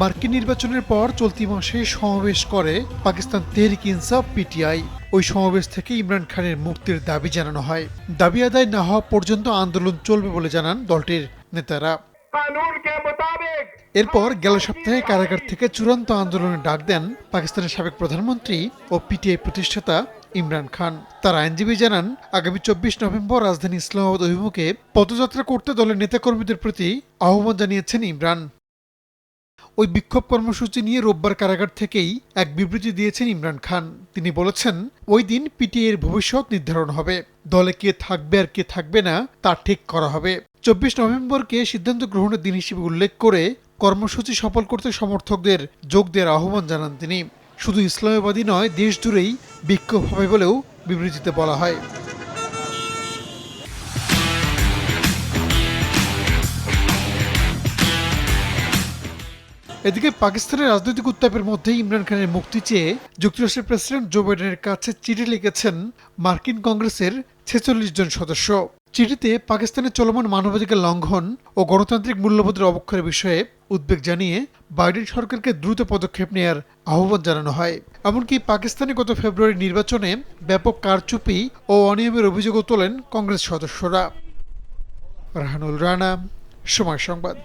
মার্কিন নির্বাচনের পর চলতি মাসে সমাবেশ করে পাকিস্তান তেহরিক ইনসাফ পিটিআই। ওই সমাবেশ থেকে ইমরান খানের মুক্তির দাবি জানানো হয়। দাবি আদায় না হওয়া পর্যন্ত আন্দোলন চলবে বলে জানান দলটির নেতারা। এরপর গেল সপ্তাহে কারাগার থেকে চূড়ান্ত আন্দোলনে ডাক দেন পাকিস্তানের সাবেক প্রধানমন্ত্রী ও পিটিআই প্রতিষ্ঠাতা ইমরান খান। তার আইনজীবী জানান আগামী চব্বিশ নভেম্বর রাজধানী ইসলামাবাদ অভিমুখে পদযাত্রা করতে দলের নেতাকর্মীদের প্রতি আহ্বান জানিয়েছেন ইমরান। ওই বিক্ষোভ কর্মসূচি নিয়ে রোববার কারাগার থেকেই এক বিবৃতি দিয়েছেন ইমরান খান। তিনি বলেছেন, ওই দিন পিটিআই এর ভবিষ্যৎ নির্ধারণ হবে। দলে কে থাকবে আর কে থাকবে না, তা ঠিক করা হবে। চব্বিশ নভেম্বরকে সিদ্ধান্ত গ্রহণের দিন হিসেবে উল্লেখ করে কর্মসূচি সফল করতে সমর্থকদের যোগ দেওয়ার আহ্বান জানান তিনি। শুধু ইসলামাবাদী নয়, দেশ জুড়েই বিক্ষোভ হবে বলেও বিবৃতিতে বলা হয়। এদিকে পাকিস্তানের রাজনৈতিক উত্তাপের মধ্যে ইমরান খানের মুক্তি চেয়ে যুক্তরাষ্ট্রের প্রেসিডেন্ট জো বাইডেনের কাছে চিঠি লিখেছেন মার্কিন কংগ্রেসের ছেচল্লিশ জন সদস্য। চিঠিতে পাকিস্তানের চলমান মানবাধিকার লঙ্ঘন ও গণতান্ত্রিক মূল্যবোধের অবক্ষয়ের বিষয়ে উদ্বেগ জানিয়ে বাইডেন সরকারকে দ্রুত পদক্ষেপ নেয়ার আহ্বান জানানো হয়। এমনকি পাকিস্তানে গত ফেব্রুয়ারি নির্বাচনে ব্যাপক কারচুপি ও অনিয়মের অভিযোগও তোলেন কংগ্রেস সদস্যরা। রাহানুল রানা, সময় সংবাদ।